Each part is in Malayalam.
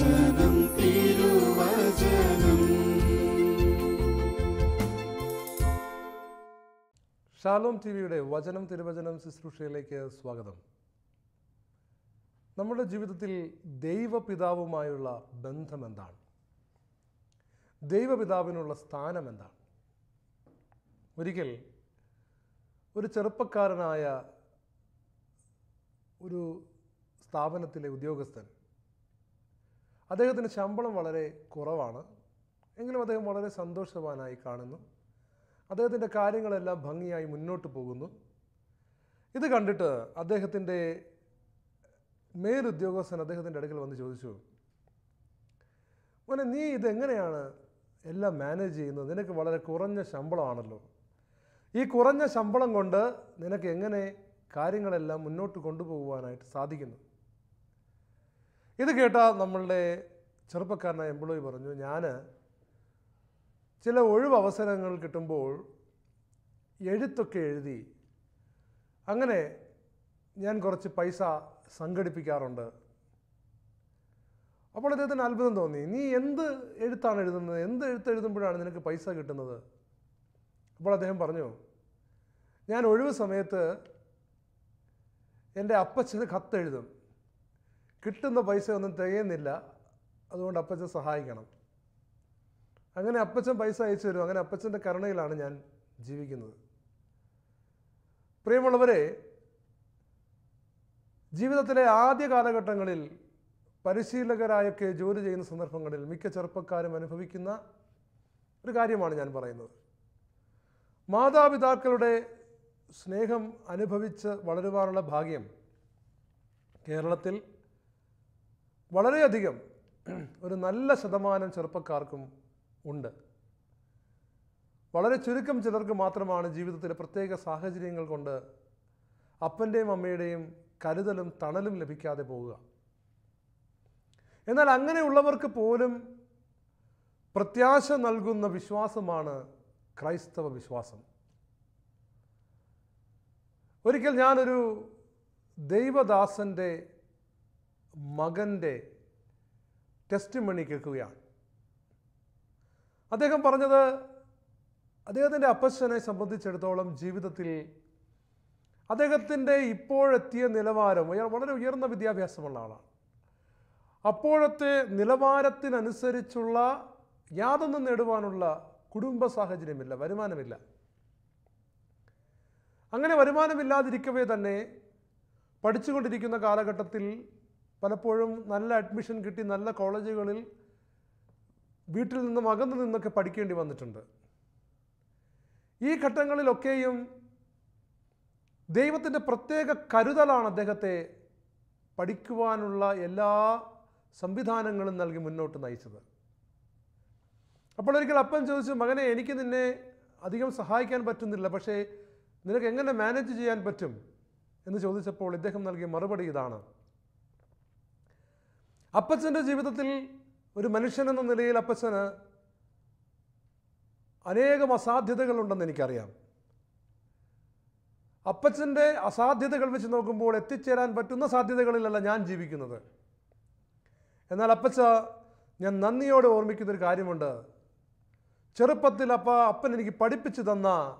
തിരുവചനം. ഷാലോം ടി വിയുടെ വചനം തിരുവചനം ശുശ്രൂഷയിലേക്ക് സ്വാഗതം. നമ്മുടെ ജീവിതത്തിൽ ദൈവപിതാവുമായുള്ള ബന്ധം എന്താണ് ദൈവപിതാവിനുള്ള സ്ഥാനം എന്താണ് ഒരിക്കൽ ഒരു ചെറുപ്പക്കാരനായ ഒരു സ്ഥാപനത്തിലെ ഉദ്യോഗസ്ഥൻ അദ്ദേഹത്തിന് ശമ്പളം വളരെ കുറവാണ്. എങ്കിലും അദ്ദേഹം വളരെ സന്തോഷവാനായി കാണുന്നു. അദ്ദേഹത്തിന്റെ കാര്യങ്ങളെല്ലാം ഭംഗിയായി മുന്നോട്ട് പോകുന്നു. ഇത് കണ്ടിട്ട് അദ്ദേഹത്തിന്റെ മേലുദ്യോഗസ്ഥൻ അദ്ദേഹത്തിന്റെ അടുക്കൽ വന്ന് ചോദിച്ചു മോനെ നീ ഇതെങ്ങനെയാണ് എല്ലാം മാനേജ് ചെയ്യുന്നത്? നിനക്ക് വളരെ കുറഞ്ഞ ശമ്പളമാണല്ലോ. ഈ കുറഞ്ഞ ശമ്പളം കൊണ്ട് നിനക്ക് എങ്ങനെ കാര്യങ്ങളെല്ലാം മുന്നോട്ട് കൊണ്ടുപോകുവാനായിട്ട് സാധിക്കുന്നു? ഇത് കേട്ട നമ്മളുടെ ചെറുപ്പക്കാരനായ എംപ്ലോയി പറഞ്ഞു ഞാൻ ചില ഒഴിവ് അവസരങ്ങൾ കിട്ടുമ്പോൾ എഴുത്തൊക്കെ എഴുതി അങ്ങനെ ഞാൻ കുറച്ച് പൈസ സംഘടിപ്പിക്കാറുണ്ട്. അപ്പോൾ അദ്ദേഹത്തിന് അത്ഭുതം തോന്നി നീ എന്ത് എഴുത്താണ് എഴുതുന്നത്? എന്ത് എഴുത്ത് എഴുതുമ്പോഴാണ് നിനക്ക് പൈസ കിട്ടുന്നത്? അപ്പോൾ അദ്ദേഹം പറഞ്ഞു ഞാൻ ഒഴിവ് സമയത്ത് എന്റെ അപ്പച്ചന് കത്തെഴുതും. കിട്ടുന്ന പൈസ ഒന്നും തികയുന്നില്ല. അതുകൊണ്ട് അപ്പച്ചൻ സഹായിക്കണം. അങ്ങനെ അപ്പച്ചൻ പൈസ അയച്ചു തരും. അങ്ങനെ അപ്പച്ചന്റെ കരുണയിലാണ് ഞാൻ ജീവിക്കുന്നത്. പ്രിയമുള്ളവരെ ജീവിതത്തിലെ ആദ്യ കാലഘട്ടങ്ങളിൽ പരിശീലകരായൊക്കെ ജോലി ചെയ്യുന്ന സന്ദർഭങ്ങളിൽ മിക്ക ചെറുപ്പക്കാരും അനുഭവിക്കുന്ന ഒരു കാര്യമാണ് ഞാൻ പറയുന്നത്. മാതാപിതാക്കളുടെ സ്നേഹം അനുഭവിച്ച് വളരുവാനുള്ള ഭാഗ്യം കേരളത്തിൽ വളരെയധികം ഒരു നല്ല ശതമാനം ചെറുപ്പക്കാർക്കും ഉണ്ട്. വളരെ ചുരുക്കം ചിലർക്ക് മാത്രമാണ് ജീവിതത്തിലെ പ്രത്യേക സാഹചര്യങ്ങൾ കൊണ്ട് അപ്പന്റെയും അമ്മയുടെയും കരുതലും തണലും ലഭിക്കാതെ പോവുക. എന്നാൽ അങ്ങനെയുള്ളവർക്ക് പോലും പ്രത്യാശ നൽകുന്ന വിശ്വാസമാണ് ക്രൈസ്തവ വിശ്വാസം. ഒരിക്കൽ ഞാനൊരു ദൈവദാസന്റെ മകന്റെ ടെസ്റ്റ് മണി കേൾക്കുകയാണ്. അദ്ദേഹം പറഞ്ഞത് അദ്ദേഹത്തിന്റെ അപ്പച്ചനെ സംബന്ധിച്ചിടത്തോളം ജീവിതത്തിൽ അദ്ദേഹത്തിന്റെ ഇപ്പോഴെത്തിയ നിലവാരം അയാൾ വളരെ ഉയർന്ന വിദ്യാഭ്യാസമുള്ള ആളാണ്. അപ്പോഴത്തെ നിലവാരത്തിനനുസരിച്ചുള്ള യാതൊന്നും നേടുവാനുള്ള കുടുംബ സാഹചര്യമില്ല വരുമാനമില്ല. അങ്ങനെ വരുമാനമില്ലാതിരിക്കവേ തന്നെ പഠിച്ചുകൊണ്ടിരിക്കുന്ന കാലഘട്ടത്തിൽ പലപ്പോഴും നല്ല അഡ്മിഷൻ കിട്ടി നല്ല കോളേജുകളിൽ വീട്ടിൽ നിന്നും അകന്നു നിന്നൊക്കെ പഠിക്കേണ്ടി വന്നിട്ടുണ്ട്. ഈ ഘട്ടങ്ങളിലൊക്കെയും ദൈവത്തിന്റെ പ്രത്യേക കരുതലാണ് അദ്ദേഹത്തെ പഠിക്കുവാനുള്ള എല്ലാ സംവിധാനങ്ങളും നൽകി മുന്നോട്ട് നയിച്ചത്. അപ്പോൾ ഒരിക്കൽ അപ്പൻ ചോദിച്ചു മകനെ എനിക്ക് നിന്നെ അധികം സഹായിക്കാൻ പറ്റുന്നില്ല പക്ഷേ നിനക്ക് എങ്ങനെ മാനേജ് ചെയ്യാൻ പറ്റും? എന്ന് ചോദിച്ചപ്പോൾ ഇദ്ദേഹം നൽകിയ മറുപടി ഇതാണ്. അപ്പച്ചന്റെ ജീവിതത്തിൽ ഒരു മനുഷ്യൻ എന്ന നിലയിൽ അപ്പച്ചന് അനേകം അസാധ്യതകളുണ്ടെന്ന് എനിക്കറിയാം. അപ്പച്ചന്റെ അസാധ്യതകൾ വെച്ച് നോക്കുമ്പോൾ എത്തിച്ചേരാൻ പറ്റുന്ന സാധ്യതകളിലല്ല ഞാൻ ജീവിക്കുന്നത്. എന്നാൽ അപ്പച്ച ഞാൻ നന്ദിയോടെ ഓർമ്മിക്കുന്നൊരു കാര്യമുണ്ട്. ചെറുപ്പത്തിൽ അപ്പ അപ്പൻ എനിക്ക് പഠിപ്പിച്ചു തന്ന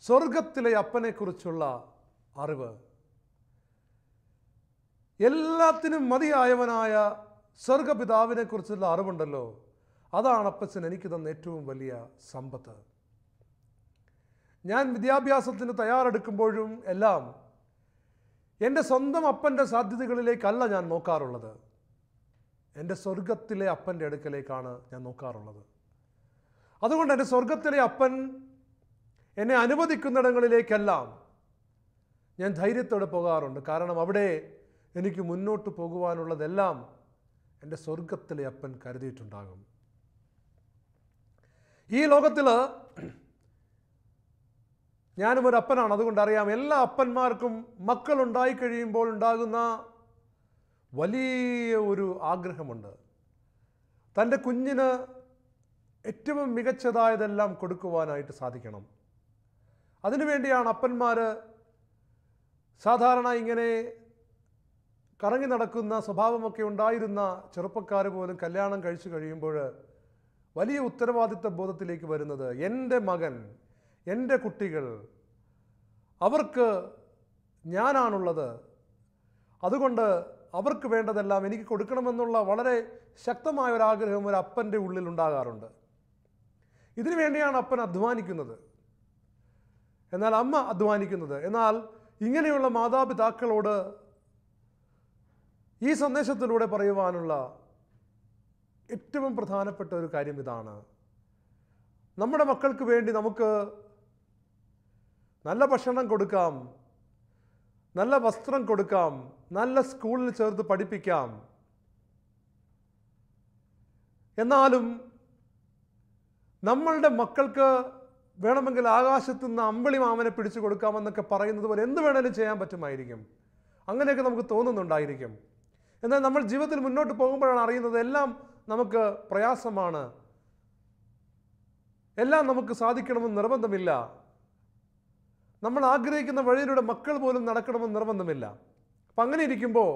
സ്വർഗത്തിലെ അപ്പനെക്കുറിച്ചുള്ള അറിവ്. എല്ലാത്തിനും മതിയായവനായ സ്വർഗപിതാവിനെക്കുറിച്ചുള്ള അറിവുണ്ടല്ലോ. അതാണ് അപ്പച്ചൻ എനിക്ക് തന്ന ഏറ്റവും വലിയ സമ്പത്ത്. ഞാൻ വിദ്യാഭ്യാസത്തിന് തയ്യാറെടുക്കുമ്പോഴും എല്ലാം എന്റെ സ്വന്തം അപ്പന്റെ സാധ്യതകളിലേക്കല്ല ഞാൻ നോക്കാറുള്ളത്. എന്റെ സ്വർഗത്തിലെ അപ്പന്റെ അടുക്കലേക്കാണ് ഞാൻ നോക്കാറുള്ളത്. അതുകൊണ്ട് എന്റെ സ്വർഗത്തിലെ അപ്പൻ എന്നെ അനുവദിക്കുന്നിടങ്ങളിലേക്കെല്ലാം ഞാൻ ധൈര്യത്തോടെ പോകാറുണ്ട്. കാരണം അവിടെ എനിക്ക് മുന്നോട്ട് പോകുവാനുള്ളതെല്ലാം എന്റെ സ്വർഗത്തിലെ അപ്പൻ കരുതിയിട്ടുണ്ടാകും. ഈ ലോകത്തിൽ ഞാനും ഒരു അപ്പനാണ്. അതുകൊണ്ട് അറിയാം എല്ലാ അപ്പന്മാർക്കും മക്കളുണ്ടായി കഴിയുമ്പോൾ ഉണ്ടാകുന്ന വലിയ ഒരു ആഗ്രഹമുണ്ട്. തന്റെ കുഞ്ഞിന് ഏറ്റവും മികച്ചതായതെല്ലാം കൊടുക്കുവാനായിട്ട് സാധിക്കണം. അതിനുവേണ്ടിയാണ് അപ്പന്മാർ സാധാരണ ഇങ്ങനെ കറങ്ങി നടക്കുന്ന സ്വഭാവമൊക്കെ ഉണ്ടായിരുന്ന ചെറുപ്പക്കാർ പോലും കല്യാണം കഴിച്ചു കഴിയുമ്പോൾ വലിയ ഉത്തരവാദിത്ത ബോധത്തിലേക്ക് വരുന്നത് എന്റെ മകൻ എന്റെ കുട്ടികൾ. അവർക്ക് ഞാനാണുള്ളത്. അതുകൊണ്ട് അവർക്ക് വേണ്ടതെല്ലാം എനിക്ക് കൊടുക്കണമെന്നുള്ള വളരെ ശക്തമായ ഒരു ആഗ്രഹം ഒരു അപ്പന്റെ ഉള്ളിൽ ഉണ്ടാകാറുണ്ട്. ഇതിനു വേണ്ടിയാണ് അപ്പൻ അധ്വാനിക്കുന്നത്. എന്നാൽ അമ്മ അധ്വാനിക്കുന്നത്. എന്നാൽ ഇങ്ങനെയുള്ള മാതാപിതാക്കളോട് ഈ സന്ദേശത്തിലൂടെ പറയുവാനുള്ള ഏറ്റവും പ്രധാനപ്പെട്ട ഒരു കാര്യം ഇതാണ്. നമ്മുടെ മക്കൾക്ക് വേണ്ടി നമുക്ക് നല്ല ഭക്ഷണം കൊടുക്കാം നല്ല വസ്ത്രം കൊടുക്കാം നല്ല സ്കൂളിൽ ചേർത്ത് പഠിപ്പിക്കാം. എന്നാലും നമ്മളുടെ മക്കൾക്ക് വേണമെങ്കിൽ ആകാശത്തു നിന്ന് അമ്പിളി മാമനെ പിടിച്ചു കൊടുക്കാമെന്നൊക്കെ പറയുന്നത് പോലെ എന്ത് വേണേലും ചെയ്യാൻ പറ്റുമായിരിക്കും. അങ്ങനെയൊക്കെ നമുക്ക് തോന്നുന്നുണ്ടായിരിക്കും. എന്നാൽ നമ്മൾ ജീവിതത്തിൽ മുന്നോട്ട് പോകുമ്പോഴാണ് അറിയുന്നത് എല്ലാം നമുക്ക് പ്രയാസമാണ്. എല്ലാം നമുക്ക് സാധിക്കണമെന്ന് നിർബന്ധമില്ല. നമ്മൾ ആഗ്രഹിക്കുന്ന വഴിയിലൂടെ മക്കൾ പോലും നടക്കണമെന്ന് നിർബന്ധമില്ല. അപ്പം അങ്ങനെ ഇരിക്കുമ്പോൾ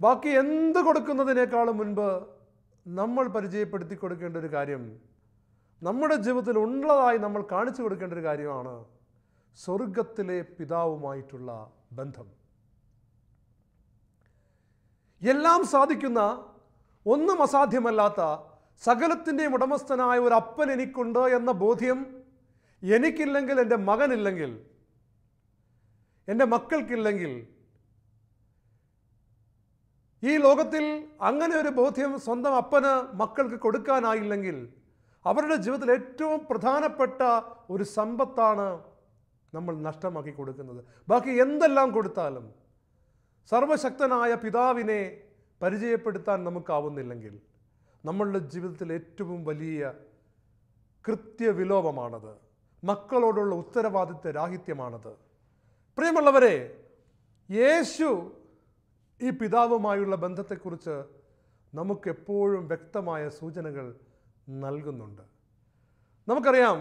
ബാക്കി എന്ത് കൊടുക്കുന്നതിനേക്കാളും മുൻപ് നമ്മൾ പരിചയപ്പെടുത്തി കൊടുക്കേണ്ട ഒരു കാര്യം നമ്മുടെ ജീവിതത്തിൽ ഉള്ളതായി നമ്മൾ കാണിച്ചു കൊടുക്കേണ്ട ഒരു കാര്യമാണ് സ്വർഗത്തിലെ പിതാവുമായിട്ടുള്ള ബന്ധം. എല്ലാം സാധിക്കുന്ന ഒന്നും അസാധ്യമല്ലാത്ത സകലത്തിന്റെയും ഉടമസ്ഥനായ ഒരു അപ്പൻ എനിക്കുണ്ട് എന്ന ബോധ്യം എനിക്കില്ലെങ്കിൽ എന്റെ മകനില്ലെങ്കിൽ എന്റെ മക്കൾക്കില്ലെങ്കിൽ ഈ ലോകത്തിൽ അങ്ങനെ ഒരു ബോധ്യം സ്വന്തം അപ്പന് മക്കൾക്ക് കൊടുക്കാനായില്ലെങ്കിൽ അവരുടെ ജീവിതത്തിൽ ഏറ്റവും പ്രധാനപ്പെട്ട ഒരു സമ്പത്താണ് നമ്മൾ നഷ്ടമാക്കി കൊടുക്കുന്നത്. ബാക്കി എന്തെല്ലാം കൊടുത്താലും സർവശക്തനായ പിതാവിനെ പരിചയപ്പെടുത്താൻ നമുക്കാവുന്നില്ലെങ്കിൽ നമ്മളുടെ ജീവിതത്തിൽ ഏറ്റവും വലിയ കൃത്യവിലോപമാണത്. മക്കളോടുള്ള ഉത്തരവാദിത്വ രാഹിത്യമാണത്. പ്രിയമുള്ളവരെ യേശു ഈ പിതാവുമായുള്ള ബന്ധത്തെക്കുറിച്ച് നമുക്കെപ്പോഴും വ്യക്തമായ സൂചനകൾ നൽകുന്നുണ്ട്. നമുക്കറിയാം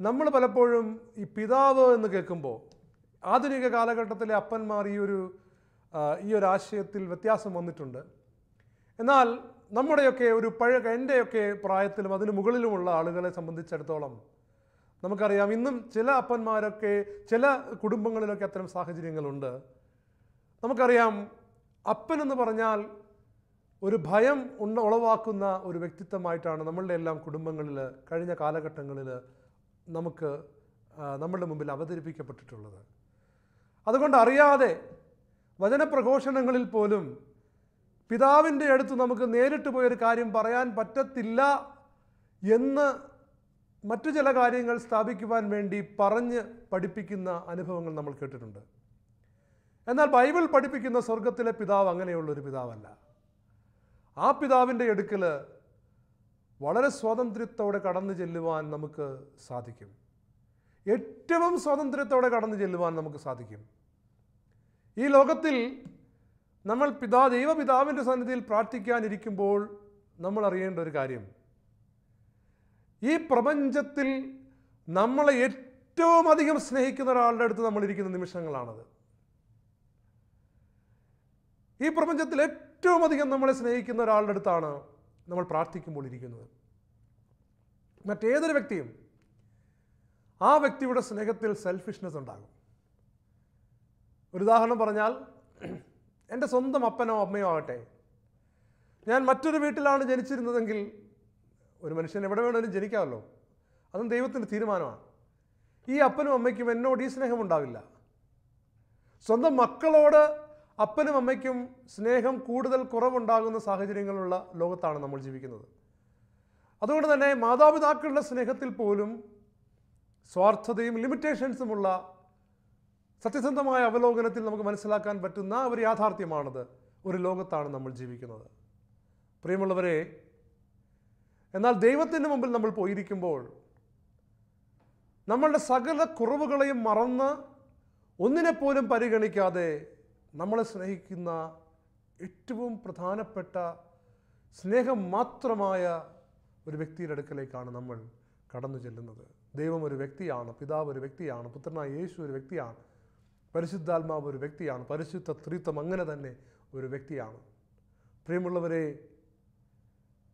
നമ്മൾ പലപ്പോഴും ഈ പിതാവ് എന്ന് കേൾക്കുമ്പോൾ ആധുനിക കാലഘട്ടത്തിലെ അപ്പന്മാർ ഈ ഒരു ഈ ഒരു ആശയത്തിൽ വ്യത്യാസം വന്നിട്ടുണ്ട്. എന്നാൽ നമ്മുടെയൊക്കെ ഒരു പഴയ എന്റെയൊക്കെ പ്രായത്തിലും അതിന് മുകളിലുമുള്ള ആളുകളെ സംബന്ധിച്ചിടത്തോളം നമുക്കറിയാം ഇന്നും ചില അപ്പന്മാരൊക്കെ ചില കുടുംബങ്ങളിലൊക്കെ അത്തരം സാഹചര്യങ്ങളുണ്ട്. നമുക്കറിയാം അപ്പൻ എന്ന് പറഞ്ഞാൽ ഒരു ഭയം ഉണ്ട ഉളവാക്കുന്ന ഒരു വ്യക്തിത്വമായിട്ടാണ് നമ്മളുടെ എല്ലാം കുടുംബങ്ങളിൽ കഴിഞ്ഞ കാലഘട്ടങ്ങളിൽ നമുക്ക് നമ്മളുടെ മുമ്പിൽ അവതരിപ്പിക്കപ്പെട്ടിട്ടുള്ളത്. അതുകൊണ്ട് അറിയാതെ വചനപ്രഘോഷണങ്ങളിൽ പോലും പിതാവിന്റെ അടുത്ത് നമുക്ക് നേരിട്ട് പോയൊരു കാര്യം പറയാൻ പറ്റത്തില്ല എന്ന് മറ്റു ചില കാര്യങ്ങൾ സ്ഥാപിക്കുവാൻ വേണ്ടി പറഞ്ഞ് പഠിപ്പിക്കുന്ന അനുഭവങ്ങൾ നമ്മൾ കേട്ടിട്ടുണ്ട്. എന്നാൽ ബൈബിൾ പഠിപ്പിക്കുന്ന സ്വർഗത്തിലെ പിതാവ് അങ്ങനെയുള്ളൊരു പിതാവല്ല. ആ പിതാവിന്റെ അടുക്കൽ വളരെ സ്വാതന്ത്ര്യത്തോടെ കടന്നു ചെല്ലുവാൻ നമുക്ക് സാധിക്കും. ഏറ്റവും സ്വാതന്ത്ര്യത്തോടെ കടന്നു ചെല്ലുവാൻ നമുക്ക് സാധിക്കും. ഈ ലോകത്തിൽ നമ്മൾ പിതാ ദൈവപിതാവിന്റെ സന്നിധിയിൽ പ്രാർത്ഥിക്കാനിരിക്കുമ്പോൾ നമ്മൾ അറിയേണ്ട ഒരു കാര്യം. ഈ പ്രപഞ്ചത്തിൽ നമ്മളെ ഏറ്റവും അധികം സ്നേഹിക്കുന്ന ഒരാളുടെ അടുത്ത് നമ്മൾ ഇരിക്കുന്ന നിമിഷങ്ങളാണത്. ഈ പ്രപഞ്ചത്തിൽ ഏറ്റവും അധികം നമ്മളെ സ്നേഹിക്കുന്ന ഒരാളുടെ അടുത്താണ് നമ്മൾ പ്രാർത്ഥിക്കുമ്പോൾ ഇരിക്കുന്നത്. മറ്റേതൊരു വ്യക്തിയും ആ വ്യക്തിയുടെ സ്നേഹത്തിൽ സെൽഫിഷ്നെസ് ഉണ്ടാകും. ഒരു ഉദാഹരണം പറഞ്ഞാൽ എന്റെ സ്വന്തം അപ്പനോ അമ്മയോ ആകട്ടെ ഞാൻ മറ്റൊരു വീട്ടിലാണ് ജനിച്ചിരുന്നതെങ്കിൽ ഒരു മനുഷ്യൻ എവിടെ വേണമെങ്കിലും ജനിക്കാമല്ലോ. അതും ദൈവത്തിന്റെ തീരുമാനമാണ്. ഈ അപ്പനും അമ്മയ്ക്കും എന്നോട് ഈ സ്നേഹം ഉണ്ടാവില്ല. സ്വന്തം മക്കളോട് അപ്പനും അമ്മയ്ക്കും സ്നേഹം കൂടുതൽ കുറവുണ്ടാകുന്ന സാഹചര്യങ്ങളുള്ള ലോകത്താണ് നമ്മൾ ജീവിക്കുന്നത്. അതുകൊണ്ട് തന്നെ മാതാപിതാക്കളുടെ സ്നേഹത്തിൽ പോലും സ്വാർത്ഥതയും ലിമിറ്റേഷൻസുമുള്ള സത്യസന്ധമായ അവലോകനത്തിൽ നമുക്ക് മനസ്സിലാക്കാൻ പറ്റുന്ന ഒരു യാഥാർത്ഥ്യമാണത്. ഒരു ലോകത്താണ് നമ്മൾ ജീവിക്കുന്നത്. പ്രിയമുള്ളവരെ എന്നാൽ ദൈവത്തിന്റെ മുമ്പിൽ നമ്മൾ പോയിരിക്കുമ്പോൾ നമ്മളുടെ സകല കുറവുകളെയും മറന്ന് ഒന്നിനെപ്പോലും പരിഗണിക്കാതെ നമ്മളെ സ്നേഹിക്കുന്ന ഏറ്റവും പ്രധാനപ്പെട്ട സ്നേഹം മാത്രമായ ഒരു വ്യക്തിയുടെ അടുക്കലേക്കാണ് നമ്മൾ കടന്നു ചെല്ലുന്നത്. ദൈവം ഒരു വ്യക്തിയാണ് പിതാവ് ഒരു വ്യക്തിയാണ് പുത്രനായ യേശു ഒരു വ്യക്തിയാണ്. പരിശുദ്ധാത്മാവ് ഒരു വ്യക്തിയാണ്. പരിശുദ്ധ ത്രിത്വം അങ്ങനെ തന്നെ ഒരു വ്യക്തിയാണ്. പ്രിയമുള്ളവരെ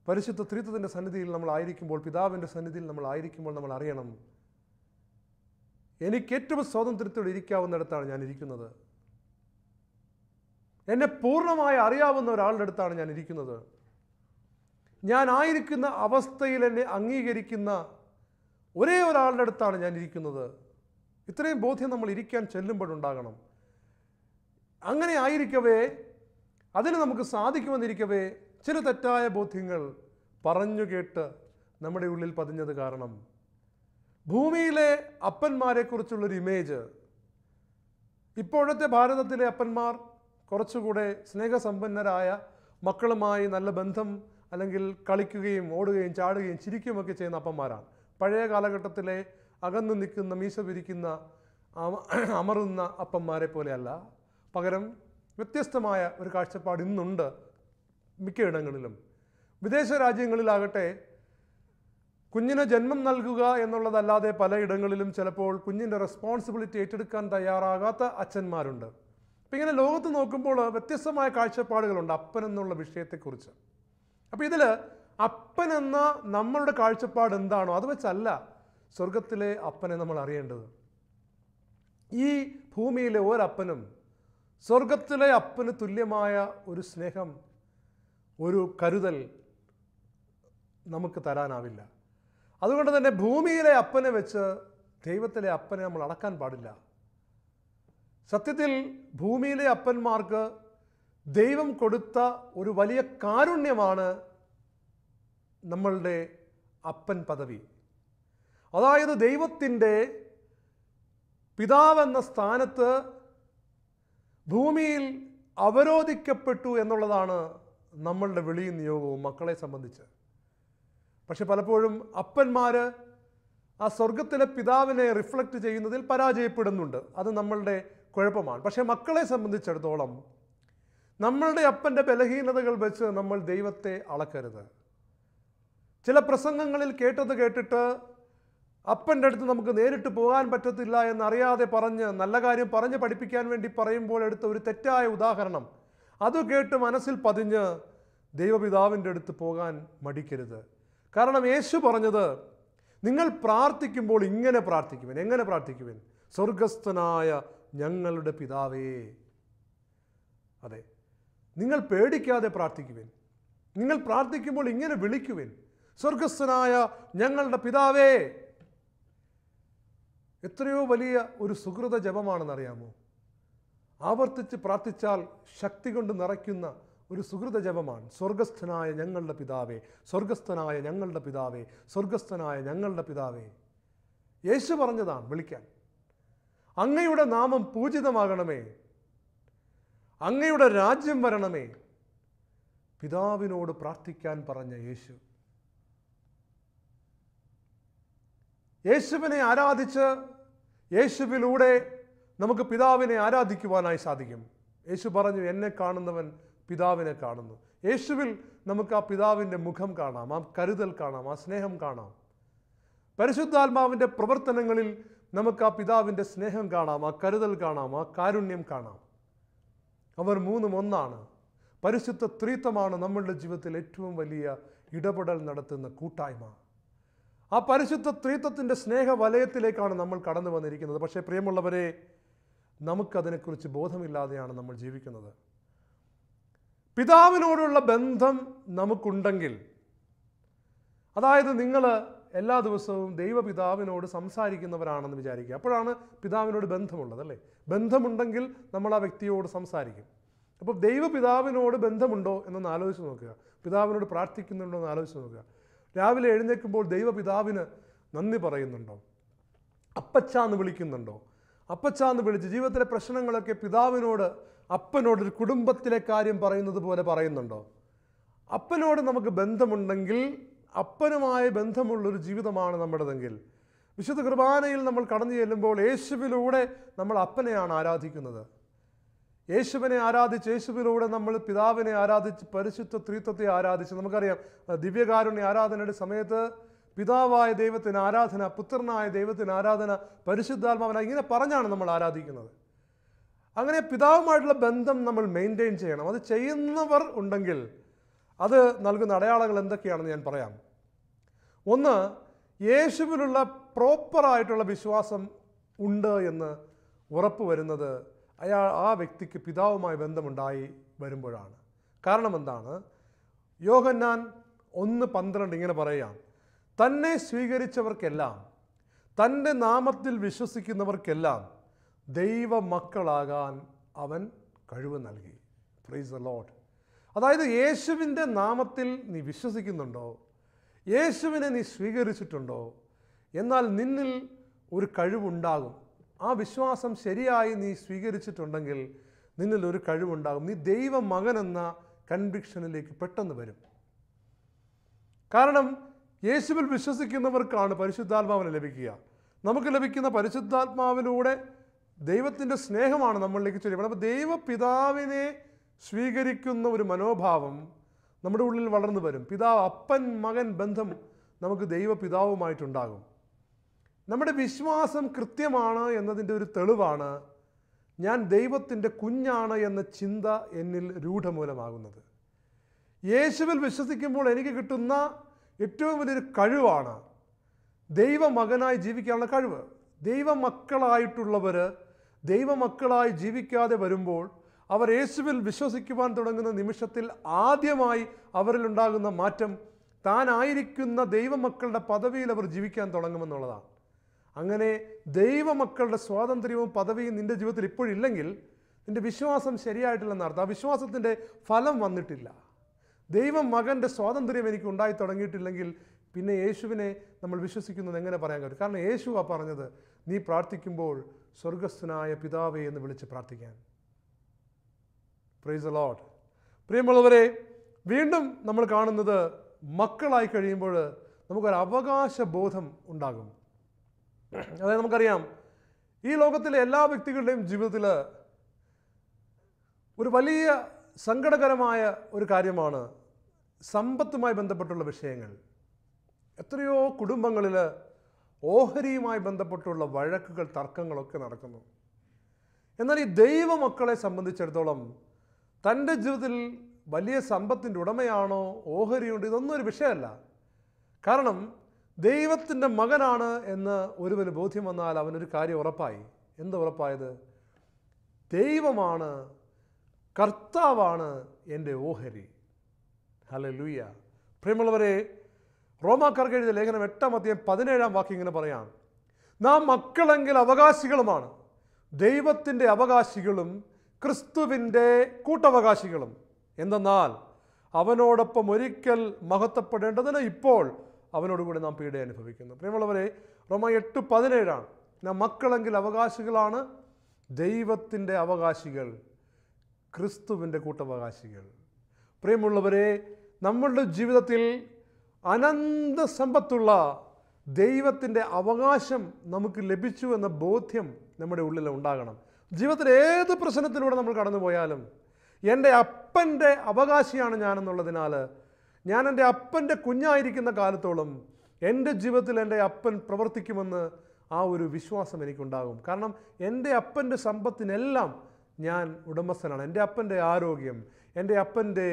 പരിശുദ്ധ ത്രിത്വത്തിന്റെ സന്നിധിയിൽ നമ്മൾ ആയിരിക്കുമ്പോൾ പിതാവിന്റെ സന്നിധിയിൽ നമ്മൾ ആയിരിക്കുമ്പോൾ നമ്മൾ അറിയണം എനിക്ക് ഏറ്റവും സ്വാതന്ത്ര്യത്തോടെ ഇരിക്കാവുന്നിടത്താണ് ഞാൻ ഇരിക്കുന്നത്. എന്നെ പൂർണമായി അറിയാവുന്ന ഒരാളുടെ അടുത്താണ് ഞാൻ ഇരിക്കുന്നത്. ഞാൻ ആയിരിക്കുന്ന അവസ്ഥയിൽ എന്നെ അംഗീകരിക്കുന്ന ഒരേ ഒരാളുടെ അടുത്താണ് ഞാൻ ഇരിക്കുന്നത്. ഇത്രയും ബോധ്യം നമ്മൾ ഇരിക്കാൻ ചെല്ലുമ്പോഴുണ്ടാകണം. അങ്ങനെ ആയിരിക്കവേ അതിന് നമുക്ക് സാധിക്കുമെന്നിരിക്കവേ ചില തെറ്റായ ബോധ്യങ്ങൾ പറഞ്ഞു കേട്ട് നമ്മുടെ ഉള്ളിൽ പതിഞ്ഞത് കാരണം ഭൂമിയിലെ അപ്പന്മാരെക്കുറിച്ചുള്ളൊരു ഇമേജ് ഇപ്പോഴത്തെ ഭാരതത്തിലെ അപ്പന്മാർ കുറച്ചുകൂടെ സ്നേഹസമ്പന്നരായ മക്കളുമായി നല്ല ബന്ധം അല്ലെങ്കിൽ കളിക്കുകയും ഓടുകയും ചാടുകയും ചിരിക്കുകയും ഒക്കെ ചെയ്യുന്ന അപ്പന്മാരാണ്. പഴയ കാലഘട്ടത്തിലെ അകന്നു നിൽക്കുന്ന മീശ പിരിക്കുന്ന അമ- അമറുന്ന അപ്പന്മാരെ പോലെയല്ല. പകരം വ്യത്യസ്തമായ ഒരു കാഴ്ചപ്പാട് ഇന്നുണ്ട് മിക്കയിടങ്ങളിലും വിദേശ രാജ്യങ്ങളിലാകട്ടെ കുഞ്ഞിന് ജന്മം നൽകുക എന്നുള്ളതല്ലാതെ പലയിടങ്ങളിലും ചിലപ്പോൾ കുഞ്ഞിന്റെ റെസ്പോൺസിബിലിറ്റി ഏറ്റെടുക്കാൻ തയ്യാറാകാത്ത അച്ഛന്മാരുണ്ട്. അപ്പം ഇങ്ങനെ ലോകത്ത് നോക്കുമ്പോൾ വ്യത്യസ്തമായ കാഴ്ചപ്പാടുകളുണ്ട് അപ്പൻ എന്നുള്ള വിഷയത്തെക്കുറിച്ച്. അപ്പോൾ ഇതിൽ അപ്പൻ എന്ന നമ്മളുടെ കാഴ്ചപ്പാട് എന്താണോ അത് വെച്ചല്ല. സ്വർഗത്തിലെ അപ്പനെ നമ്മൾ അറിയേണ്ടത്. ഈ ഭൂമിയിലെ ഒരപ്പനും സ്വർഗത്തിലെ അപ്പന് തുല്യമായ ഒരു സ്നേഹം ഒരു കരുതൽ നമുക്ക് തരാനാവില്ല. അതുകൊണ്ട് തന്നെ ഭൂമിയിലെ അപ്പനെ വെച്ച് ദൈവത്തിലെ അപ്പനെ നമ്മൾ അടക്കാൻ പാടില്ല. സത്യത്തിൽ ഭൂമിയിലെ അപ്പന്മാർക്ക് ദൈവം കൊടുത്ത ഒരു വലിയ കാരുണ്യമാണ് നമ്മളുടെ അപ്പൻ പദവി. അതായത് ദൈവത്തിന്റെ പിതാവെന്ന സ്ഥാനത്ത് ഭൂമിയിൽ അവരോധിക്കപ്പെട്ടു എന്നുള്ളതാണ് നമ്മളുടെ വിളിയും നിയോഗവും മക്കളെ സംബന്ധിച്ച്. പക്ഷെ പലപ്പോഴും അപ്പന്മാർ ആ സ്വർഗത്തിലെ പിതാവിനെ റിഫ്ലക്റ്റ് ചെയ്യുന്നതിൽ പരാജയപ്പെടുന്നുണ്ട്. അത് നമ്മളുടെ കുഴപ്പമാണ്. പക്ഷെ മക്കളെ സംബന്ധിച്ചിടത്തോളം നമ്മളുടെ അപ്പന്റെ ബലഹീനതകൾ വെച്ച് നമ്മൾ ദൈവത്തെ അളക്കരുത്. ചില പ്രസംഗങ്ങളിൽ കേട്ടത് കേട്ടിട്ട് അപ്പന്റെ അടുത്ത് നമുക്ക് നേരിട്ട് പോകാൻ പറ്റത്തില്ല എന്നറിയാതെ പറഞ്ഞ് നല്ല കാര്യം പറഞ്ഞ് പഠിപ്പിക്കാൻ വേണ്ടി പറയുമ്പോൾ എടുത്ത ഒരു തെറ്റായ ഉദാഹരണം. അത് കേട്ട് മനസ്സിൽ പതിഞ്ഞ് ദൈവപിതാവിന്റെ അടുത്ത് പോകാൻ മടിക്കരുത്. കാരണം യേശു പറഞ്ഞത് നിങ്ങൾ പ്രാർത്ഥിക്കുമ്പോൾ ഇങ്ങനെ പ്രാർത്ഥിക്കുവൻ എങ്ങനെ പ്രാർത്ഥിക്കുവൻ? സ്വർഗസ്ഥനായ ഞങ്ങളുടെ പിതാവേ. അതെ നിങ്ങൾ പേടിക്കാതെ പ്രാർത്ഥിക്കുവൻ. നിങ്ങൾ പ്രാർത്ഥിക്കുമ്പോൾ ഇങ്ങനെ വിളിക്കുവൻ. സ്വർഗസ്ഥനായ ഞങ്ങളുടെ പിതാവേ. എത്രയോ വലിയ ഒരു സുഹൃത ജപമാണെന്നറിയാമോ? ആവർത്തിച്ച് പ്രാർത്ഥിച്ചാൽ ശക്തി കൊണ്ട് നിറയ്ക്കുന്ന ഒരു സുഹൃത ജപമാണ്. സ്വർഗസ്ഥനായ ഞങ്ങളുടെ പിതാവേ സ്വർഗസ്ഥനായ ഞങ്ങളുടെ പിതാവേ സ്വർഗസ്ഥനായ ഞങ്ങളുടെ പിതാവേ. യേശു പറഞ്ഞതാണ് വിളിക്കാൻ. അങ്ങയുടെ നാമം പൂജിതമാകണമേ. അങ്ങയുടെ രാജ്യം വരണമേ. പിതാവിനോട് പ്രാർത്ഥിക്കാൻ പറഞ്ഞ യേശു. യേശുവിനെ ആരാധിച്ച് യേശുവിലൂടെ നമുക്ക് പിതാവിനെ ആരാധിക്കുവാനായി സാധിക്കും. യേശു പറഞ്ഞു എന്നെ കാണുന്നവൻ പിതാവിനെ കാണുന്നു. യേശുവിൽ നമുക്ക് ആ പിതാവിന്റെ മുഖം കാണാം ആ കരുതൽ കാണാം ആ സ്നേഹം കാണാം. പരിശുദ്ധാത്മാവിന്റെ പ്രവർത്തനങ്ങളിൽ നമുക്ക് ആ പിതാവിന്റെ സ്നേഹം കാണാം ആ കരുതൽ കാണാം ആ കാരുണ്യം കാണാം. അവർ മൂന്നും ഒന്നാണ്. പരിശുദ്ധ ത്രീത്വമാണ് നമ്മളുടെ ജീവിതത്തിൽ ഏറ്റവും വലിയ ഇടപെടൽ നടത്തുന്ന കൂട്ടായ്മ. ആ പരിശുദ്ധ ത്രീത്വത്തിന്റെ സ്നേഹ വലയത്തിലേക്കാണ് നമ്മൾ കടന്നു വന്നിരിക്കുന്നത്. പക്ഷേ പ്രിയമുള്ളവരെ നമുക്കതിനെക്കുറിച്ച് ബോധമില്ലാതെയാണ് നമ്മൾ ജീവിക്കുന്നത്. പിതാവിനോടുള്ള ബന്ധം നമുക്കുണ്ടെങ്കിൽ അതായത് നിങ്ങൾ എല്ലാ ദിവസവും ദൈവപിതാവിനോട് സംസാരിക്കുന്നവരാണെന്ന് വിചാരിക്കുക. അപ്പോഴാണ് പിതാവിനോട് ബന്ധമുള്ളത് അല്ലേ? ബന്ധമുണ്ടെങ്കിൽ നമ്മൾ ആ വ്യക്തിയോട് സംസാരിക്കും. അപ്പോൾ ദൈവപിതാവിനോട് ബന്ധമുണ്ടോ എന്നൊന്ന് ആലോചിച്ച് നോക്കുക. പിതാവിനോട് പ്രാർത്ഥിക്കുന്നുണ്ടോ എന്ന് ആലോചിച്ച് നോക്കുക. രാവിലെ എഴുന്നേൽക്കുമ്പോൾ ദൈവപിതാവിന് നന്ദി പറയുന്നുണ്ടോ? അപ്പച്ചാന്ന് വിളിക്കുന്നുണ്ടോ? അപ്പച്ചാന്ന് വിളിച്ച് ജീവിതത്തിലെ പ്രശ്നങ്ങളൊക്കെ പിതാവിനോട് അപ്പനോട് ഒരു കുടുംബത്തിലെ കാര്യം പറയുന്നത് പോലെ പറയുന്നുണ്ടോ? അപ്പനോട് നമുക്ക് ബന്ധമുണ്ടെങ്കിൽ അപ്പനുമായി ബന്ധമുള്ളൊരു ജീവിതമാണ് നമ്മുടേതെങ്കിൽ. വിശുദ്ധ കുർബാനയിൽ നമ്മൾ കടന്നു ചെല്ലുമ്പോൾ യേശുവിലൂടെ നമ്മൾ അപ്പനെയാണ് ആരാധിക്കുന്നത്. യേശുവിനെ ആരാധിച്ച് യേശുവിലൂടെ നമ്മൾ പിതാവിനെ ആരാധിച്ച് പരിശുദ്ധ ത്രിത്വത്തെ ആരാധിച്ച്. നമുക്കറിയാം ദിവ്യകാരുണ്യ ആരാധനയുടെ സമയത്ത് പിതാവായ ദൈവത്തിന് ആരാധന പുത്രനായ ദൈവത്തിന് ആരാധന പരിശുദ്ധാത്മാവന ഇങ്ങനെ പറഞ്ഞാണ് നമ്മൾ ആരാധിക്കുന്നത്. അങ്ങനെ പിതാവുമായിട്ടുള്ള ബന്ധം നമ്മൾ മെയിന്റെയിൻ ചെയ്യണം. അത് ചെയ്യുന്നവർ ഉണ്ടെങ്കിൽ അത് നൽകുന്ന അടയാളങ്ങൾ എന്തൊക്കെയാണെന്ന് ഞാൻ പറയാം. ഒന്ന് യേശുവിലുള്ള പ്രോപ്പറായിട്ടുള്ള വിശ്വാസം ഉണ്ട് എന്ന് ഉറപ്പ് വരുന്നത് അയാൾ ആ വ്യക്തിക്ക് പിതാവുമായി ബന്ധമുണ്ടായി വരുമ്പോഴാണ്. കാരണം എന്താണ്? യോഹന്നാൻ ഒന്ന് പന്ത്രണ്ട് ഇങ്ങനെ പറയാം. തന്നെ സ്വീകരിച്ചവർക്കെല്ലാം തന്റെ നാമത്തിൽ വിശ്വസിക്കുന്നവർക്കെല്ലാം ദൈവ മക്കളാകാൻ അവൻ കഴിവ് നൽകി. പ്രൈസ് ലോഡ് അതായത് യേശുവിന്റെ നാമത്തിൽ നീ വിശ്വസിക്കുന്നുണ്ടോ? യേശുവിനെ നീ സ്വീകരിച്ചിട്ടുണ്ടോ? എന്നാൽ നിന്നിൽ ഒരു കഴിവുണ്ടാകും. ആ വിശ്വാസം ശരിയായി നീ സ്വീകരിച്ചിട്ടുണ്ടെങ്കിൽ നിന്നിൽ ഒരു കഴിവുണ്ടാകും. നീ ദൈവ എന്ന കൺവിക്ഷനിലേക്ക് പെട്ടെന്ന് വരും. കാരണം യേശുവിൽ വിശ്വസിക്കുന്നവർക്കാണ് പരിശുദ്ധാത്മാവിനെ ലഭിക്കുക. നമുക്ക് ലഭിക്കുന്ന പരിശുദ്ധാത്മാവിലൂടെ ദൈവത്തിന്റെ സ്നേഹമാണ് നമ്മളിലേക്ക് ചൊല്ലുന്നത് അപ്പോൾ ദൈവപിതാവിനെ സ്വീകരിക്കുന്ന ഒരു മനോഭാവം നമ്മുടെ ഉള്ളിൽ വളർന്നു വരും. പിതാവ് അപ്പൻ മകൻ ബന്ധം നമുക്ക് ദൈവപിതാവുമായിട്ടുണ്ടാകും. നമ്മുടെ വിശ്വാസം കൃത്യമാണ് എന്നതിന്റെ ഒരു തെളിവാണ് ഞാൻ ദൈവത്തിന്റെ കുഞ്ഞാണ് എന്ന ചിന്ത എന്നിൽ രൂഢമൂലമാകുന്നത്. യേശുവിൽ വിശ്വസിക്കുമ്പോൾ എനിക്ക് കിട്ടുന്ന ഏറ്റവും വലിയൊരു കഴിവാണ് ദൈവമകനായി ജീവിക്കാനുള്ള കഴിവ്. ദൈവമക്കളായിട്ടുള്ളവർ ദൈവമക്കളായി ജീവിക്കാതെ വരുമ്പോൾ അവർ യേശുവിൽ വിശ്വസിക്കുവാൻ തുടങ്ങുന്ന നിമിഷത്തിൽ ആദ്യമായി അവരിലുണ്ടാകുന്ന മാറ്റം താനായിരിക്കുന്ന ദൈവമക്കളുടെ പദവിയിൽ അവർ ജീവിക്കാൻ തുടങ്ങുമെന്നുള്ളതാണ്. അങ്ങനെ ദൈവമക്കളുടെ സ്വാതന്ത്ര്യവും പദവിയും നിന്റെ ജീവിതത്തിൽ ഇപ്പോഴില്ലെങ്കിൽ നിന്റെ വിശ്വാസം ശരിയായിട്ടില്ലെന്ന് അർത്ഥം ആ വിശ്വാസത്തിന്റെ ഫലം വന്നിട്ടില്ല. ദൈവം മകന്റെ സ്വാതന്ത്ര്യം എനിക്ക് ഉണ്ടായി തുടങ്ങിയിട്ടില്ലെങ്കിൽ പിന്നെ യേശുവിനെ നമ്മൾ വിശ്വസിക്കുന്നത് എങ്ങനെ പറയാൻ കഴിയും? കാരണം യേശു ആ പറഞ്ഞത് നീ പ്രാർത്ഥിക്കുമ്പോൾ സ്വർഗസ്ഥനായ പിതാവേ എന്ന് വിളിച്ച് പ്രാർത്ഥിക്കാൻ. പ്രൈസ് ലോഡ് പ്രിയമുള്ളവരെ വീണ്ടും നമ്മൾ കാണുന്നത് മക്കളായി കഴിയുമ്പോൾ നമുക്കൊരു അവകാശ ബോധം ഉണ്ടാകും. അതായത് നമുക്കറിയാം ഈ ലോകത്തിലെ എല്ലാ വ്യക്തികളുടെയും ജീവിതത്തിൽ ഒരു വലിയ സങ്കടകരമായ ഒരു കാര്യമാണ് സമ്പത്തുമായി ബന്ധപ്പെട്ടുള്ള വിഷയങ്ങൾ. എത്രയോ കുടുംബങ്ങളിൽ ഓഹരിയുമായി ബന്ധപ്പെട്ടുള്ള വഴക്കുകൾ തർക്കങ്ങളൊക്കെ നടക്കുന്നു. എന്നാൽ ഈ ദൈവമക്കളെ സംബന്ധിച്ചിടത്തോളം തന്റെ ജീവിതത്തിൽ വലിയ സമ്പത്തിന്റെ ഉടമയാണോ ഓഹരിയുണ്ട് ഇതൊന്നും ഒരു വിഷയമല്ല. കാരണം ദൈവത്തിന്റെ മകനാണ് എന്ന് ഒരുവന് ബോധ്യം വന്നാൽ അവനൊരു കാര്യം ഉറപ്പായി. എന്താ ഉറപ്പായത്? ദൈവമാണ് കർത്താവാണ് എന്റെ ഓഹരി. ഹലോ ലൂയ പ്രിയമുള്ളവരെ റോമാക്കാർക്ക് ലേഖനം എട്ടാം അധ്യായം പതിനേഴാം വാക്യം ഇങ്ങനെ പറയാം നാം മക്കളെങ്കിൽ അവകാശികളുമാണ്. ദൈവത്തിന്റെ അവകാശികളും ക്രിസ്തുവിന്റെ കൂട്ടവകാശികളും. എന്തെന്നാൽ അവനോടൊപ്പം ഒരിക്കൽ മഹത്വപ്പെടേണ്ടതിന് ഇപ്പോൾ അവനോടുകൂടി നാം പീഡ അനുഭവിക്കുന്നു. പ്രിയമുള്ളവരെ റോമ എട്ട് പതിനേഴാണ്. നാം മക്കളെങ്കിൽ അവകാശികളാണ്. ദൈവത്തിന്റെ അവകാശികൾ ക്രിസ്തുവിന്റെ കൂട്ടവകാശികൾ. പ്രിയമുള്ളവരെ നമ്മളുടെ ജീവിതത്തിൽ അനന്ത സമ്പത്തുള്ള ദൈവത്തിന്റെ അവകാശം നമുക്ക് ലഭിച്ചു എന്ന ബോധ്യം നമ്മുടെ ഉള്ളിൽ ഉണ്ടാകണം. ജീവിതത്തിൽ ഏത് പ്രശ്നത്തിലൂടെ നമ്മൾ കടന്നു പോയാലും എന്റെ അപ്പന്റെ അവകാശിയാണ് ഞാനെന്നുള്ളതിനാൽ ഞാൻ എന്റെ അപ്പന്റെ കുഞ്ഞായിരിക്കുന്ന കാലത്തോളം എന്റെ ജീവിതത്തിൽ എന്റെ അപ്പൻ പ്രവർത്തിക്കുമെന്ന് ആ ഒരു വിശ്വാസം എനിക്കുണ്ടാകും. കാരണം എന്റെ അപ്പന്റെ സമ്പത്തിനെല്ലാം ഞാൻ ഉടമസ്ഥനാണ്. എന്റെ അപ്പന്റെ ആരോഗ്യം എന്റെ അപ്പന്റെ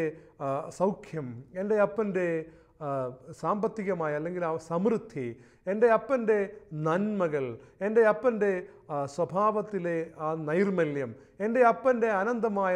സൗഖ്യം എന്റെ അപ്പന്റെ സാമ്പത്തികമായ അല്ലെങ്കിൽ ആ സമൃദ്ധി എന്റെ അപ്പന്റെ നന്മകൾ എന്റെ അപ്പന്റെ സ്വഭാവത്തിലെ ആ നൈർമല്യം എന്റെ അപ്പന്റെ അനന്തമായ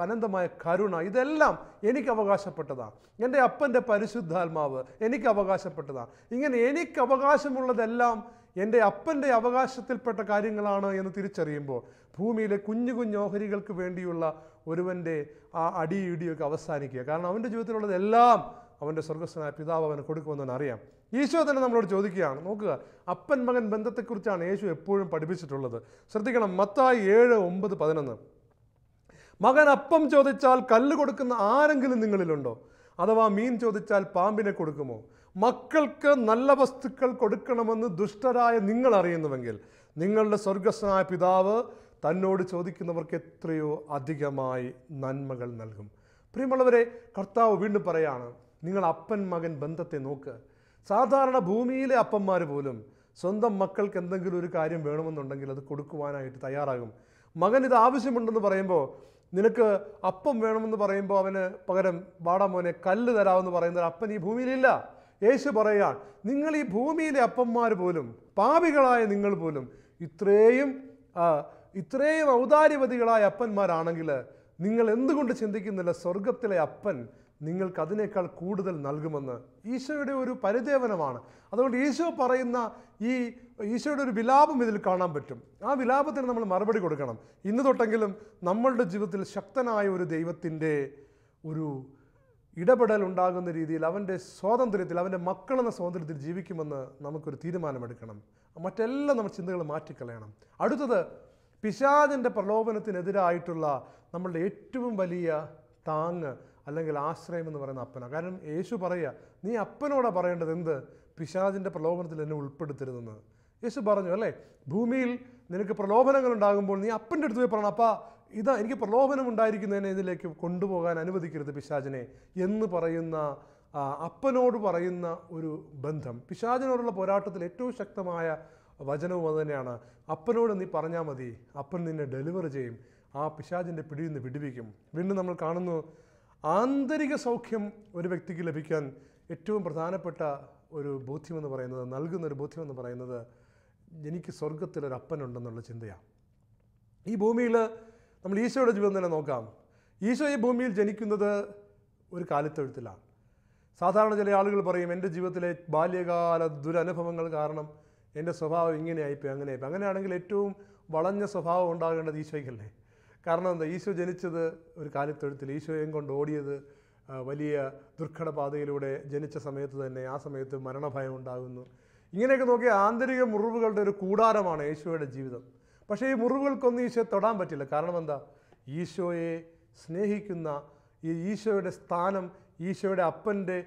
അനന്തമായ കരുണ ഇതെല്ലാം എനിക്ക് അവകാശപ്പെട്ടതാണ് എന്റെ അപ്പന്റെ പരിശുദ്ധാത്മാവ് എനിക്ക് അവകാശപ്പെട്ടതാണ് ഇങ്ങനെ എനിക്ക് അവകാശമുള്ളതെല്ലാം എന്റെ അപ്പന്റെ അവകാശത്തിൽപ്പെട്ട കാര്യങ്ങളാണ് എന്ന് തിരിച്ചറിയുമ്പോൾ ഭൂമിയിലെ കുഞ്ഞു കുഞ്ഞു ഓഹരികൾക്ക് വേണ്ടിയുള്ള ഒരുവന്റെ ആ അടിയിടിയൊക്കെ അവസാനിക്കുക. കാരണം അവന്റെ ജീവിതത്തിലുള്ളതെല്ലാം അവന്റെ സ്വർഗസ്വനായ പിതാവ് അവന് കൊടുക്കുമെന്ന് അറിയാം. ഈശോ തന്നെ നമ്മളോട് ചോദിക്കുകയാണ് നോക്കുക അപ്പൻ മകൻ ബന്ധത്തെക്കുറിച്ചാണ് യേശു എപ്പോഴും പഠിപ്പിച്ചിട്ടുള്ളത്. ശ്രദ്ധിക്കണം മത്തായി ഏഴ് ഒമ്പത് പതിനൊന്ന്. മകൻ അപ്പം ചോദിച്ചാൽ കല്ല് കൊടുക്കുന്ന ആരെങ്കിലും നിങ്ങളിലുണ്ടോ? അഥവാ മീൻ ചോദിച്ചാൽ പാമ്പിനെ കൊടുക്കുമോ? മക്കൾക്ക് നല്ല വസ്തുക്കൾ കൊടുക്കണമെന്ന് ദുഷ്ടരായ നിങ്ങൾ അറിയുന്നുവെങ്കിൽ നിങ്ങളുടെ സ്വർഗസ്വനായ പിതാവ് തന്നോട് ചോദിക്കുന്നവർക്ക് എത്രയോ അധികമായി നന്മകൾ നൽകും. പ്രിയമുള്ളവരെ കർത്താവ് വീണ്ടും പറയാണ് നിങ്ങൾ അപ്പൻ മകൻ ബന്ധത്തെ നോക്ക്. സാധാരണ ഭൂമിയിലെ അപ്പന്മാർ പോലും സ്വന്തം മക്കൾക്ക് എന്തെങ്കിലും ഒരു കാര്യം വേണമെന്നുണ്ടെങ്കിൽ അത് കൊടുക്കുവാനായിട്ട് തയ്യാറാകും. മകൻ ഇത് ആവശ്യമുണ്ടെന്ന് പറയുമ്പോൾ നിനക്ക് അപ്പം വേണമെന്ന് പറയുമ്പോൾ അവന് പകരം വാടാ മോനെ കല്ല് തരാമെന്ന് പറയുന്ന അപ്പൻ ഈ ഭൂമിയിലില്ല. യേശു പറയുകയാണ് നിങ്ങൾ ഈ ഭൂമിയിലെ അപ്പന്മാർ പോലും പാപികളായ നിങ്ങൾ പോലും ഇത്രയും ഇത്രയും ഔദാര്യവതികളായ അപ്പന്മാരാണെങ്കിൽ നിങ്ങൾ എന്തുകൊണ്ട് ചിന്തിക്കുന്നില്ല? സ്വർഗത്തിലെ അപ്പൻ നിങ്ങൾക്ക് അതിനേക്കാൾ കൂടുതൽ നൽകുമെന്ന് ഈശോയുടെ ഒരു പരിദേവനമാണ്. അതുകൊണ്ട് ഈശോ പറയുന്ന ഈ ഈശോയുടെ ഒരു വിലാപം ഇതിൽ കാണാൻ പറ്റും. ആ വിലാപത്തിന് നമ്മൾ മറുപടി കൊടുക്കണം. ഇന്ന് തൊട്ടെങ്കിലും നമ്മളുടെ ജീവിതത്തിൽ ശക്തനായ ഒരു ദൈവത്തിന്റെ ഒരു ഇടപെടൽ ഉണ്ടാകുന്ന രീതിയിൽ അവന്റെ സ്വാതന്ത്ര്യത്തിൽ അവന്റെ മക്കളെന്ന സ്വാതന്ത്ര്യത്തിൽ ജീവിക്കുമെന്ന് നമുക്കൊരു തീരുമാനമെടുക്കണം. മറ്റെല്ലാം നമ്മൾ ചിന്തകൾ മാറ്റിക്കളയണം. അടുത്തത് പിശാദിന്റെ പ്രലോഭനത്തിനെതിരായിട്ടുള്ള നമ്മളുടെ ഏറ്റവും വലിയ താങ്ങ് അല്ലെങ്കിൽ ആശ്രയം എന്ന് പറയുന്ന അപ്പന. കാരണം യേശു പറയുക നീ അപ്പനോടാ പറയേണ്ടത് എന്ത്? പിശാദിന്റെ പ്രലോഭനത്തിൽ എന്നെ ഉൾപ്പെടുത്തരുതെന്ന്. യേശു പറഞ്ഞു അല്ലേ? ഭൂമിയിൽ നിനക്ക് പ്രലോഭനങ്ങൾ ഉണ്ടാകുമ്പോൾ നീ അപ്പന്റെ അടുത്ത് പോയി പറയണം അപ്പാ ഇതാ എനിക്ക് പ്രലോഭനം ഉണ്ടായിരിക്കുന്നതിനെ ഇതിലേക്ക് കൊണ്ടുപോകാൻ അനുവദിക്കരുത് പിശാചിനെ എന്ന് പറയുന്ന അപ്പനോട് പറയുന്ന ഒരു ബന്ധം. പിശാചിനോടുള്ള പോരാട്ടത്തിൽ ഏറ്റവും ശക്തമായ വചനവും അത് തന്നെയാണ്. അപ്പനോട് നീ പറഞ്ഞാൽ മതി അപ്പൻ നിന്നെ ഡെലിവർ ചെയ്യും ആ പിശാചിന്റെ പിടിയിൽ നിന്ന് വിടുവിക്കും. വീണ്ടും നമ്മൾ കാണുന്നു ആന്തരിക സൗഖ്യം ഒരു വ്യക്തിക്ക് ലഭിക്കാൻ ഏറ്റവും പ്രധാനപ്പെട്ട ഒരു ബോധ്യമെന്ന് പറയുന്നത് നൽകുന്ന ഒരു ബോധ്യമെന്ന് പറയുന്നത് എനിക്ക് സ്വർഗത്തിലൊരു അപ്പനുണ്ടെന്നുള്ള ചിന്തയാണ്. ഈ ഭൂമിയിൽ നമ്മൾ ഈശോയുടെ ജീവിതം തന്നെ നോക്കാം. ഈശോ ഈ ഭൂമിയിൽ ജനിക്കുന്നത് ഒരു കാലിത്തൊഴുത്തിലാണ്. സാധാരണ ചില ആളുകൾ പറയും എന്റെ ജീവിതത്തിലെ ബാല്യകാല ദുരനുഭവങ്ങൾ കാരണം എന്റെ സ്വഭാവം ഇങ്ങനെയായിപ്പോയി അങ്ങനെയായിപ്പോയി അങ്ങനെയാണെങ്കിൽ ഏറ്റവും വളഞ്ഞ സ്വഭാവം ഉണ്ടാകേണ്ടത് ഈശോയ്ക്കല്ലേ? കാരണം എന്താ? ഈശോ ജനിച്ചത് ഒരു കാലിത്തൊഴുത്തിൽ ഈശോയും കൊണ്ട് ഓടിയത് വലിയ ദുർഘടപാതയിലൂടെ ജനിച്ച സമയത്ത് തന്നെ ആ സമയത്ത് മരണഭയം ഉണ്ടാകുന്നു. ഇങ്ങനെയൊക്കെ നോക്കിയാൽ ആന്തരിക മുറിവുകളുടെ ഒരു കൂടാരമാണ് ഈശോയുടെ ജീവിതം. പക്ഷേ ഈ മുറിവുകൾക്കൊന്നും ഈശോയെ തൊടാൻ പറ്റില്ല. കാരണം എന്താ? ഈശോയെ സ്നേഹിക്കുന്ന ഈ ഈശോയുടെ സ്ഥാനം ഈശോയുടെ അപ്പന്റെ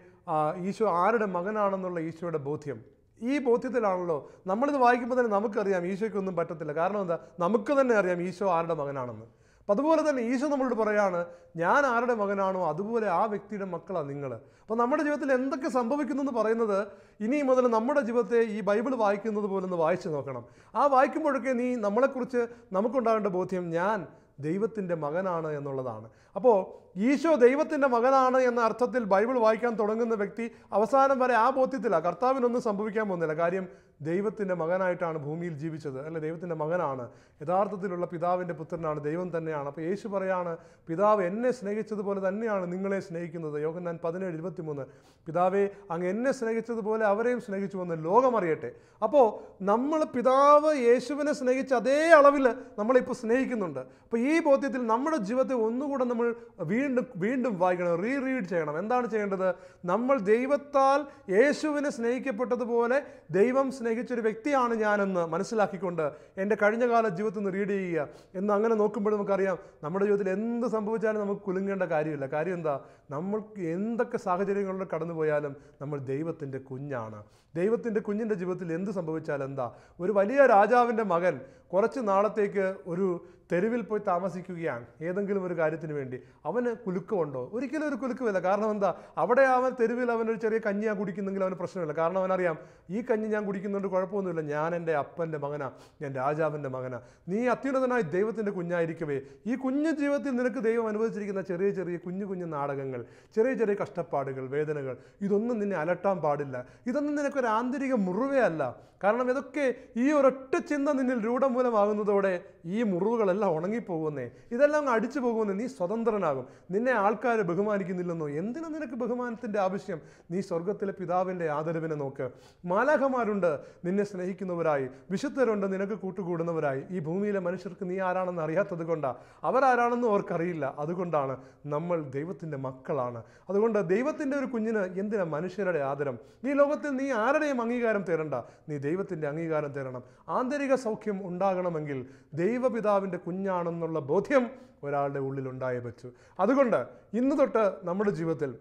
ഈശോ ആരുടെ മകനാണെന്നുള്ള ഈശോയുടെ ബോധ്യം. ഈ ബോധ്യത്തിലാണല്ലോ നമ്മളിത് വായിക്കുമ്പോൾ തന്നെ നമുക്കറിയാം ഈശോയ്ക്കൊന്നും പറ്റത്തില്ല. കാരണം എന്താ? നമുക്ക് തന്നെ അറിയാം ഈശോ ആരുടെ മകനാണെന്ന്. അപ്പം അതുപോലെ തന്നെ ഈശോ നമ്മളോട് പറയാണ് ഞാൻ ആരുടെ മകനാണോ? അതുപോലെ ആ വ്യക്തിയുടെ മക്കളാണ് നിങ്ങൾ അപ്പോൾ നമ്മുടെ ജീവിതത്തിൽ എന്തൊക്കെ സംഭവിക്കുന്നു എന്ന് പറയുന്നത് ഇനി മുതൽ നമ്മുടെ ജീവിതത്തെ ഈ ബൈബിൾ വായിക്കുന്നത് പോലെ ഒന്ന് വായിച്ചു നോക്കണം. ആ വായിക്കുമ്പോഴൊക്കെ നീ നമ്മളെക്കുറിച്ച് നമുക്കുണ്ടാകേണ്ട ബോധ്യം ഞാൻ ദൈവത്തിന്റെ മകനാണ് എന്നുള്ളതാണ്. അപ്പോൾ ഈശോ ദൈവത്തിന്റെ മകനാണ് എന്ന അർത്ഥത്തിൽ ബൈബിൾ വായിക്കാൻ തുടങ്ങുന്ന വ്യക്തി അവസാനം വരെ ആ ബോധ്യത്തിലാണ് കർത്താവിനൊന്നും സംഭവിക്കാൻ പോകുന്നില്ല. കാര്യം ദൈവത്തിന്റെ മകനായിട്ടാണ് ഭൂമിയിൽ ജീവിച്ചത്. അല്ലെ? ദൈവത്തിന്റെ മകനാണ്. യഥാർത്ഥത്തിലുള്ള പിതാവിന്റെ പുത്രനാണ്. ദൈവം തന്നെയാണ്. അപ്പോൾ യേശു പറയാണ് പിതാവ് എന്നെ സ്നേഹിച്ചതുപോലെ തന്നെയാണ് നിങ്ങളെ സ്നേഹിക്കുന്നത്. യോഹന്നാൻ പതിനേഴ് ഇരുപത്തിമൂന്ന്. പിതാവെ അങ്ങ് എന്നെ സ്നേഹിച്ചതുപോലെ അവരെയും സ്നേഹിച്ചുവെന്ന് വന്ന് ലോകമറിയട്ടെ. അപ്പോൾ നമ്മൾ പിതാവ് യേശുവിനെ സ്നേഹിച്ച അതേ അളവിൽ നമ്മളിപ്പോൾ സ്നേഹിക്കുന്നുണ്ട്. അപ്പോൾ ഈ ബോധ്യത്തിൽ നമ്മുടെ ജീവിതത്തെ ഒന്നുകൂടെ നമ്മൾ വീണ്ടും വീണ്ടും വായിക്കണം റീ റീഡ് ചെയ്യണം. എന്താണ് ചെയ്യേണ്ടത്? നമ്മൾ ദൈവത്താൽ യേശുവിനെ സ്നേഹിക്കപ്പെട്ടതുപോലെ ദൈവം സ്നേഹിച്ചൊരു വ്യക്തിയാണ് ഞാനെന്ന് മനസ്സിലാക്കിക്കൊണ്ട് എന്റെ കഴിഞ്ഞകാല ജീവിതത്തിൽ നിന്ന് റീഡ് ചെയ്യുക. എന്ന് അങ്ങനെ നോക്കുമ്പോൾ നമുക്കറിയാം നമ്മുടെ ജീവിതത്തിൽ എന്ത് സംഭവിച്ചാലും നമുക്ക് കുലുങ്ങേണ്ട കാര്യമില്ല. കാര്യം എന്താ? നമ്മൾക്ക് എന്തൊക്കെ സാഹചര്യങ്ങളിലൂടെ കടന്നുപോയാലും നമ്മൾ ദൈവത്തിന്റെ കുഞ്ഞാണ്. ദൈവത്തിന്റെ കുഞ്ഞിന്റെ ജീവിതത്തിൽ എന്ത് സംഭവിച്ചാൽ എന്താ? ഒരു വലിയ രാജാവിന്റെ മകൻ കുറച്ച് നാളത്തേക്ക് ഒരു തെരുവിൽ പോയി താമസിക്കുകയാണ്. ഏതെങ്കിലും ഒരു കാര്യത്തിന് വേണ്ടി. അവന് കുലുക്കമുണ്ടോ? ഒരിക്കലും ഒരു കുലുക്കമില്ല. കാരണം എന്താ? അവിടെ അവൻ തെരുവിൽ അവനൊരു ചെറിയ കഞ്ഞി ഞാൻ കുടിക്കുന്നെങ്കിൽ അവന് പ്രശ്നമില്ല. കാരണം അവനറിയാം ഈ കഞ്ഞി ഞാൻ കുടിക്കുന്നുണ്ട് കുഴപ്പമൊന്നുമില്ല. ഞാൻ എന്റെ അപ്പന്റെ മകനാ. ഞാൻ രാജാവിന്റെ മകനാ. നീ അത്യുന്നതനായി ദൈവത്തിന്റെ കുഞ്ഞായിരിക്കവേ. ഈ കുഞ്ഞു ജീവിതത്തിൽ നിനക്ക് ദൈവം അനുവദിച്ചിരിക്കുന്ന ചെറിയ ചെറിയ കുഞ്ഞു കുഞ്ഞു നാടകങ്ങൾ ചെറിയ ചെറിയ കഷ്ടപ്പാടുകൾ വേദനകൾ ഇതൊന്നും നിന്നെ അലട്ടാൻ പാടില്ല. ഇതൊന്നും നിനക്കൊരു ആന്തരിക മുറിവേ അല്ല. കാരണം ഇതൊക്കെ ഈ ഒരൊറ്റ ചിന്ത നിന്നിൽ രൂഢമൂലമാകുന്നതോടെ ഈ മുറിവുകളെല്ലാം ഉണങ്ങിപ്പോകുന്നേ. ഇതെല്ലാം അടിച്ചു പോകുമെന്നേ നീ സ്വതന്ത്രനാകും. നിന്നെ ആൾക്കാർ ബഹുമാനിക്കുന്നില്ലെന്നോ? എന്തിനാ നിനക്ക് ബഹുമാനത്തിന്റെ ആവശ്യം? നീ സ്വർഗത്തിലെ പിതാവിന്റെ ആദരവിനെ നോക്ക്. മാലാഖമാരുണ്ട് നിന്നെ സ്നേഹിക്കുന്നവരായി. വിശുദ്ധരുണ്ട് നിനക്ക് കൂട്ടുകൂടുന്നവരായി. ഈ ഭൂമിയിലെ മനുഷ്യർക്ക് നീ ആരാണെന്ന് അറിയാത്തത് കൊണ്ടാണ് അവരാരാണെന്ന് അവർക്കറിയില്ല. അതുകൊണ്ടാണ് നമ്മൾ ദൈവത്തിന്റെ മക്കളാണ്. അതുകൊണ്ട് ദൈവത്തിന്റെ ഒരു കുഞ്ഞിന് എന്തിനാ മനുഷ്യരുടെ ആദരം? ഈ ലോകത്തിൽ നീ ആരുടെയും അംഗീകാരം തേടണ്ട. നീ ദൈവത്തിന്റെ അംഗീകാരം തേടണം. ആന്തരിക സൗഖ്യം ഉണ്ടാകണമെങ്കിൽ ദൈവപിതാവിന്റെ കുഞ്ഞാണെന്നുള്ള ബോധ്യം ഒരാളുടെ ഉള്ളിൽ ഉണ്ടായേ പറ്റൂ. അതുകൊണ്ട് ഇന്ന് തൊട്ട് നമ്മുടെ ജീവിതത്തിൽ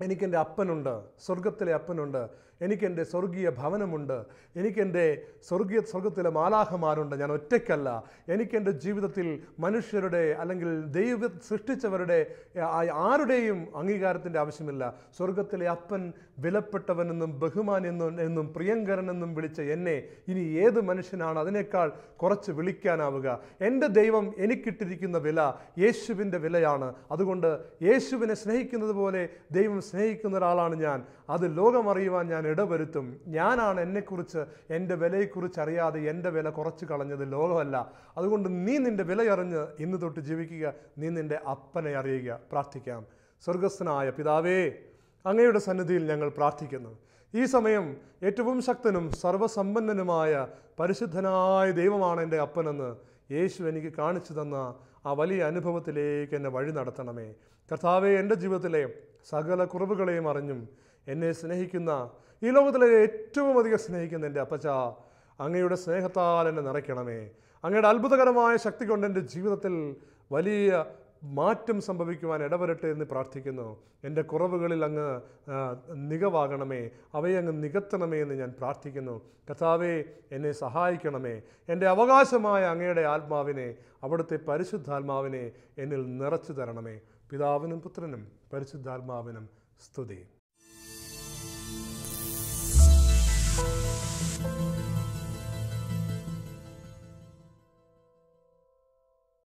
എനിക്കെന്റെ അപ്പനുണ്ട് സ്വർഗത്തിലെ അപ്പനുണ്ട് എനിക്കെന്റെ സ്വർഗീയ ഭവനമുണ്ട് എനിക്കെന്റെ സ്വർഗീയ സ്വർഗത്തിലെ മാലാഹമാരുണ്ട് ഞാൻ ഒറ്റയ്ക്കല്ല. എനിക്കെന്റെ ജീവിതത്തിൽ മനുഷ്യരുടെ അല്ലെങ്കിൽ ദൈവ സൃഷ്ടിച്ചവരുടെ ആരുടെയും അംഗീകാരത്തിന്റെ ആവശ്യമില്ല. സ്വർഗത്തിലെ അപ്പൻ വിലപ്പെട്ടവനെന്നും ബഹുമാനെന്നും എന്നും പ്രിയങ്കരനെന്നും വിളിച്ച എന്നെ ഇനി ഏത് മനുഷ്യനാണ് അതിനേക്കാൾ കുറച്ച് വിളിക്കാനാവുക? എന്റെ ദൈവം എനിക്കിട്ടിരിക്കുന്ന വില യേശുവിന്റെ വിലയാണ്. അതുകൊണ്ട് യേശുവിനെ സ്നേഹിക്കുന്നത് പോലെ ദൈവം സ്നേഹിക്കുന്ന ഒരാളാണ് ഞാൻ. അത് ലോകമറിയുവാൻ ഞാൻ ഇടവരുത്തും. ഞാനാണ് എന്നെക്കുറിച്ച് എന്റെ വിലയെക്കുറിച്ച് അറിയാതെ എന്റെ വില കുറച്ച് കളഞ്ഞത് ലോകമല്ല. അതുകൊണ്ട് നീ നിന്റെ വിലയറിഞ്ഞ് ഇന്ന് തൊട്ട് ജീവിക്കുക. നീ നിന്റെ അപ്പനെ അറിയുക. പ്രാർത്ഥിക്കാം. സ്വർഗസ്ഥനായ പിതാവേ അങ്ങയുടെ സന്നിധിയിൽ ഞങ്ങൾ പ്രാർത്ഥിക്കുന്നു. ഈ സമയം ഏറ്റവും ശക്തനും സർവസമ്പന്നനുമായ പരിശുദ്ധനായ ദൈവമാണ് എന്റെ അപ്പനെന്ന് യേശു എനിക്ക് കാണിച്ചു തന്ന ആ വലിയ അനുഭവത്തിലേക്ക് എന്നെ വഴി നടത്തണമേ. കർത്താവെ എന്റെ ജീവിതത്തിലെ സകല കുറവുകളെയും അറിഞ്ഞും എന്നെ സ്നേഹിക്കുന്ന ഈ ലോകത്തിലെ ഏറ്റവും അധികം സ്നേഹിക്കുന്ന എന്റെ അപ്പച്ച അങ്ങയുടെ സ്നേഹത്താൽ എന്നെ നിറയ്ക്കണമേ. അങ്ങയുടെ അത്ഭുതകരമായ ശക്തി കൊണ്ട് എന്റെ ജീവിതത്തിൽ വലിയ മാറ്റം സംഭവിക്കുവാൻ ഇടവരട്ടെ എന്ന് പ്രാർത്ഥിക്കുന്നു. എന്റെ കുറവുകളിൽ അങ്ങ് നികവാകണമേ അവയെ അങ്ങ് നികത്തണമേ എന്ന് ഞാൻ പ്രാർത്ഥിക്കുന്നു. കഥാവെ എന്നെ സഹായിക്കണമേ. എന്റെ അവകാശമായ അങ്ങയുടെ ആത്മാവിനെ അവിടുത്തെ പരിശുദ്ധാത്മാവിനെ എന്നിൽ നിറച്ചു തരണമേ. പിതാവിനും പുത്രനും പരിശുദ്ധാത്മാവിനും സ്തുതി.